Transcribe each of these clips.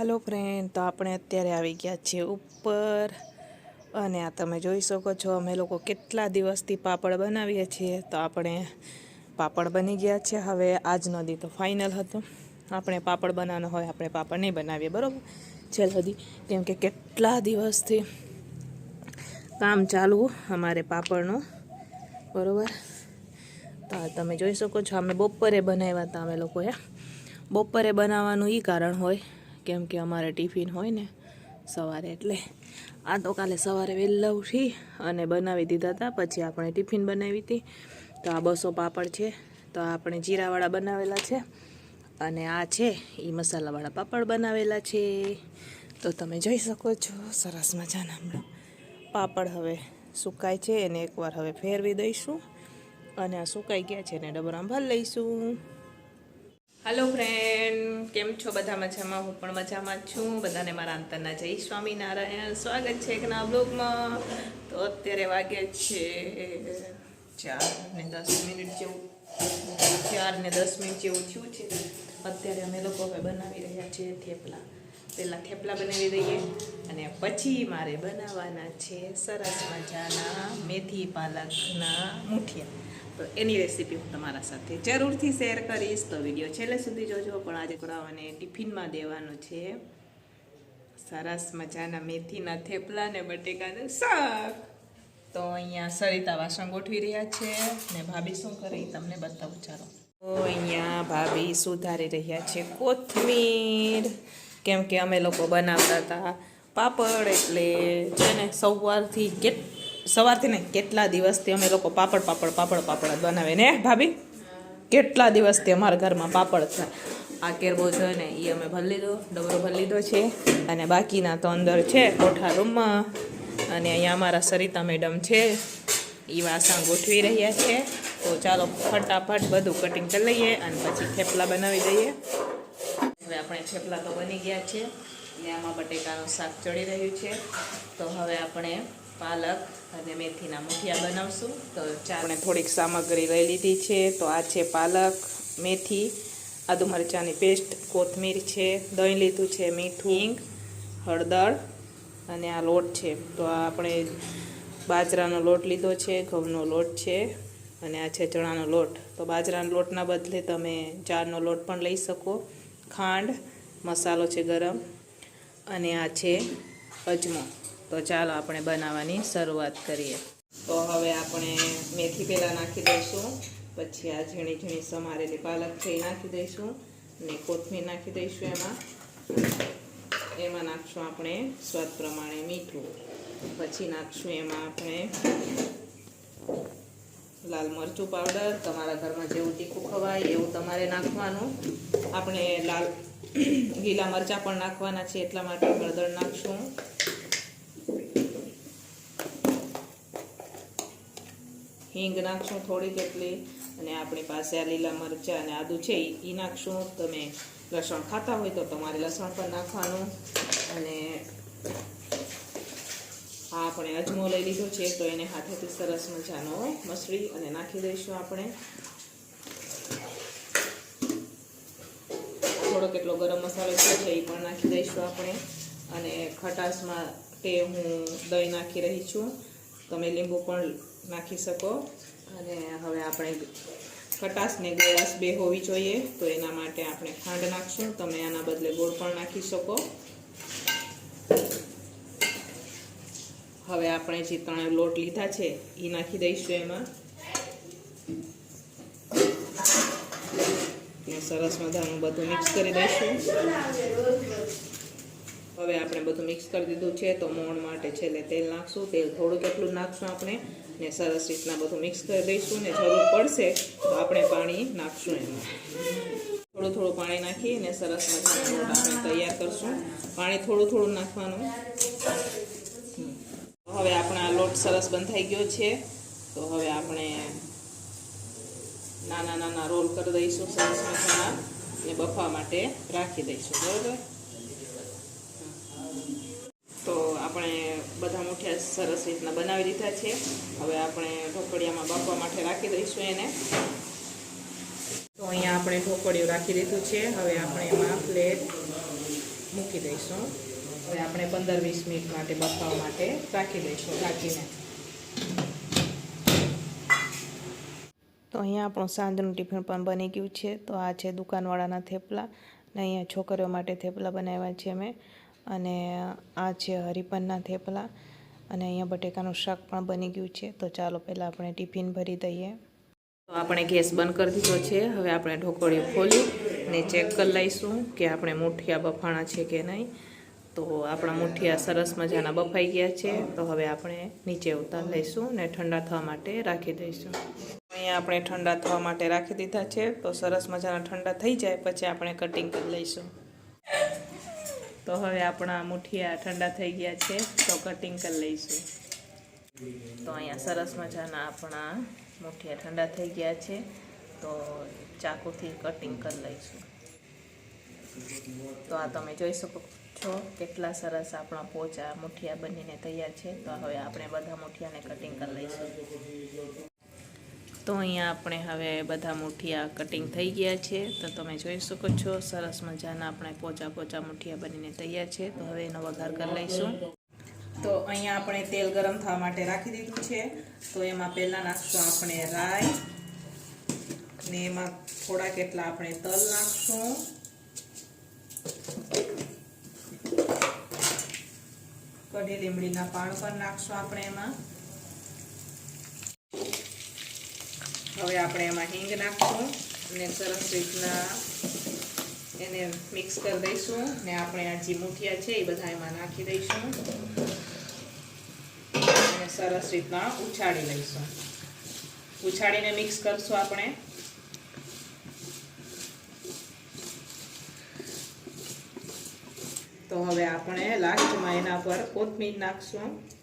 Hello friend તો આપણે અત્યારે આવી ગયા છીએ ઉપર. અને આ તમે જોઈ શકો છો, અમે લોકો કેટલા દિવસથી પાપડ બનાવીએ છીએ. તો આપણે પાપડ બની ગયા છે. હવે આજનો દી તો ફાઇનલ હતો. આપણે પાપડ બનાવવાનો હોય, આપણે પાપડ નહીં બનાવીએ, બરાબર? છેલ્લ સુધી કેમ કે કેટલા દિવસથી કામ ચાલુ અમારે પાપડનું. બરાબર? તો તમે જોઈ શકો છો, અમે બપોરે બનાવ્યા હતા અમે લોકોએ. બપોરે બનાવવાનું એ કારણ હોય કેમ કે અમારે ટિફિન હોય ને સવારે એટલે. આ તો કાલે સવારે વહેલા ઉઠી અને બનાવી દીધા હતા, પછી આપણે ટિફિન બનાવી હતી. તો આ બસો પાપડ છે, તો આપણે જીરાવાળા બનાવેલા છે અને આ છે એ મસાલાવાળા પાપડ બનાવેલા છે. તો તમે જોઈ શકો છો, સરસ મજાના હમણાં પાપડ હવે સુકાય છે, એને એકવાર હવે ફેરવી દઈશું અને આ સુકાઈ ગયા છે, એને ડબરામાં ભરી લઈશું. હાલો ફ્રેન્ડ કેમ છો? બધા મજામાં? હું પણ મજામાં છું. બધાને મારા અંતરના જય સ્વામિનારાયણ. સ્વાગત છે એક ના બ્લોગમાં તો અત્યારે વાગે છે ચાર ને દસ મિનિટ જેવું. ચાર ને દસ મિનિટ જેવું થયું છે. અત્યારે અમે લોકો હવે બનાવી રહ્યા છીએ થેપલા. પહેલાં થેપલા બનાવી દઈએ અને પછી મારે બનાવવાના છે સરસ મજાના મેથી પાલકના મુઠિયા. તો એની રેસીપી હું તમારા સાથે જરૂરથી શેર કરીશ. તો વીડિયો છેલ્લે સુધી જોજો. પણ આજે કરાવવાને ટિફિનમાં દેવાનું છે. સરસ મજાના મેથીના થેપલા ને બટેકાનું શાક. તો અહીંયા સરિતા વાસણ ગોઠવી રહ્યા છે ને ભાભી શું કરે તમને બતાવું. ચાલો. તો અહીંયા ભાભી સુધારી રહ્યા છે કોથમીર. કેમ કે અમે લોકો બનાવતા હતા પાપડ એટલે છે ને સવારથી કેટ સવારથી ને કેટલા દિવસથી અમે લોકો પાપડ પાપડ પાપડ પાપડ બનાવે ને ભાભી? કેટલા દિવસથી અમારા ઘરમાં પાપડ થાય. આ કેરબો છે ને એ અમે ભરી લીધો, ડબરો ભરી લીધો છે, અને બાકીના તો અંદર છે કોઠા રૂમમાં, અને અહીંયા અમારા સરિતા મેડમ છે એ વાસણ ગોઠવી રહ્યા છે. તો ચાલો ફટાફટ બધું કટિંગ કરી લઈએ અને પછી થેપલા બનાવી દઈએ. હવે આપણે થેપલા તો બની ગયા છે, ને આમાં બટેકાનું શાક ચડી રહ્યું છે. તો હવે આપણે પાલક અને મેથીના મુઠિયા બનાવશું. તો ચાને થોડીક સામગ્રી લઈ લીધી છે. તો આ છે પાલક મેથી આદુ મરચાંની પેસ્ટ કોથમીર છે દહીં લીધું છે મીઠું હિંગ. હળદર અને આ લોટ છે. તો આ આપણે બાજરાનો લોટ લીધો છે ઘઉંનો લોટ છે અને આ છે ચણાનો લોટ. તો બાજરાના લોટના બદલે તમે ચારનો લોટ પણ લઈ શકો. ખાંડ મસાલો છે ગરમ અને આ છે અજમો. તો ચાલો આપણે બનાવવાની શરૂઆત કરીએ. તો હવે આપણે મેથી પહેલાં નાખી દઈશું, પછી આ ઝીણી ઝીણી સમારેલી પાલક છે એ નાખી દઈશું અને કોથમીર નાખી દઈશું એમાં. એમાં નાખશું આપણે સ્વાદ પ્રમાણે મીઠું. પછી નાખશું એમાં આપણે લાલ મરચું પાવડર, તમારા ઘરમાં જેવું તીખું ખવાય એવું તમારે નાખવાનું. આપણે લાલ લીલા મરચાં પણ નાખવાના છે એટલા માટે હળદર નાખશું. હિંગ નાખશું થોડી કેટલી અને આપણી પાસે આ લીલા મરચાં અને આદું છે એ નાખશું. તમે લસણ ખાતા હોય તો તમારે લસણ પણ નાખવાનું. અને આ આપણે અજમો લઈ લીધો છે, તો એને હાથેથી સરસ મજાનો મસળી અને નાખી દઈશું આપણે. થોડો કેટલો ગરમ મસાલો છે, એ પણ નાખી દઈશું આપણે. અને ખટાશમાં તે હું દહીં નાખી રહી છું. તમે લીંબુ પણ નાખી શકો. અને હવે આપણે ખટાશને ગળાશ બે હોવી જોઈએ, તો એના માટે આપણે ખાંડ નાખશું. તમે આના બદલે ગોળ પણ નાખી શકો. હવે આપણે જે ત્રણ લોટ લીધા છે એ નાખી દઈશું એમાં. ને સરસ મજાનું બધું મિક્સ કરી દઈશું. હવે આપણે બધું મિક્સ કરી દીધું છે તો મોણ માટે છેલ્લે તેલ નાખશું. તેલ થોડું કેટલું નાખશું આપણે ને સરસ રીતના બધું મિક્સ કરી દઈશું ને જરૂર પડશે તો આપણે પાણી નાખશું એમાં. થોડું થોડું પાણી નાખી અને સરસ મજાનો આપણે તૈયાર કરશું. પાણી થોડું થોડું નાખવાનું. હવે આપણા લોટ સરસ બંધાઈ ગયો છે. તો હવે આપણે નાના નાના રોલ કરી દઈશું સરસ મજાના ને બફવા માટે રાખી દઈશું. બરાબર તો આપણે બધા મુઠિયા સરસ રીતના બનાવી દીધા છે. હવે આપણે ઢોકળિયામાં બાફવા માટે રાખી દઈશું એને. તો અહીંયા આપણે ઢોકળિયું રાખી દીધું છે. હવે આપણે એમાં પ્લેટ મૂકી દઈશું. હવે આપણે પંદર વીસ મિનિટ માટે બફાવા માટે રાખી દઈશું રાખીને તો અહીંયા આપણું સાંજનું ટિફિન પણ બની ગયું છે. તો આ છે દુકાનવાળાના થેપલા. ને અહીંયા છોકરીઓ માટે થેપલા બનાવ્યા છે મેં અને આ છે હરિપનના થેપલા અને અહીંયા બટેકાનું શાક પણ બની ગયું છે, તો ચાલો પહેલાં આપણે ટિફિન ભરી દઈએ. તો આપણે ગેસ બંધ કરી દીધો છે, હવે આપણે ઢોકળીઓ ખોલી ને ચેક કરી લઈશું કે આપણે મુઠિયા બફાણા છે કે નહીં. તો આપણા મુઠિયા સરસ મજાના બફાઈ ગયા છે, તો હવે આપણે નીચે ઉતાર લઈશું ને ઠંડા થવા માટે રાખી દઈશું. અહીંયા આપણે ઠંડા થવા માટે રાખી દીધા છે, તો સરસ મજાના ઠંડા થઈ જાય, પછી આપણે કટિંગ કરી લઈશું. તો હવે આપણા મુઠિયા ઠંડા થઈ ગયા છે, તો કટિંગ કરી લઈશું. તો અહીંયા સરસ મજાના આપણા મુઠિયા ઠંડા થઈ ગયા છે, તો ચાકુથી કટિંગ કરી લઈશું. તો આ તમે જોઈ શકો છો કેટલા સરસ આપણા પોચા મુઠિયા બનીને તૈયાર છે, તો હવે આપણે બધા મુઠિયાને કટિંગ કરી લઈશું. તો અહીંયા આપણે હવે બધા મુઠિયા કટિંગ થઈ ગયા છે. તો તમે જોઈ શકો છો, સરસ મજાના આપણે પોચા પોચા મુઠિયા બનીને તૈયાર છે. તો હવે એનો વઘાર કરી લઈશું. તો અહીંયા આપણે તેલ ગરમ થવા માટે રાખી દીધું છે. તો એમાં પહેલાં નાખશું આપણે રાઈ ને એમાં થોડા કેટલા આપણે તલ નાખશું. કઢી લીમડીના પાણ પણ નાખશું આપણે એમાં. હવે આપણે એમાં હિંગ નાખશું અને સરસ રીતના એને મિક્સ કરી દઈશું ને આપણે આ જે છે એ બધા એમાં નાખી દઈશું. અને સરસ રીતના ઉછાળી લઈશું. ઉછાળીને મિક્સ કરશું આપણે. તો હવે આપણે લાસ્ટમાં એના પર કોથમીર નાખશું.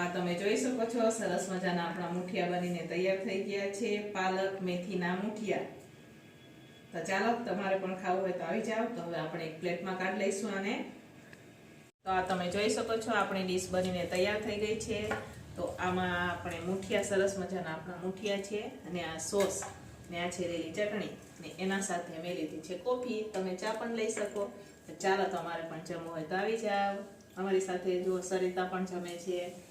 આ તમે જોઈ શકો છો, સરસ મજાના આપણા મુઠિયા બનીને તૈયાર થઈ ગયા છે, પાલક, મેથીના મુઠિયા. તો ચાલો, તમારે પણ ખાવું હોય તો આવી જાઓ, તો હવે આપણે એક પ્લેટમાં કાઢી લઈશું આને. તો આ તમે જોઈ શકો છો, આપણી ડીશ બનીને તૈયાર થઈ ગઈ છે. તો આમાં આપણે મુઠિયા, સરસ મજાના આપણા મુઠિયા છે અને આ સોસ. ને આ છે રેલી ચટણી. ને એના સાથે મેં લીધી છે કોફી. તમે ચા પણ લઈ શકો. તો ચાલો, તમારે પણ જમવું હોય તો આવી જાઓ. અમારી સાથે જો સરિતા પણ જમે છે.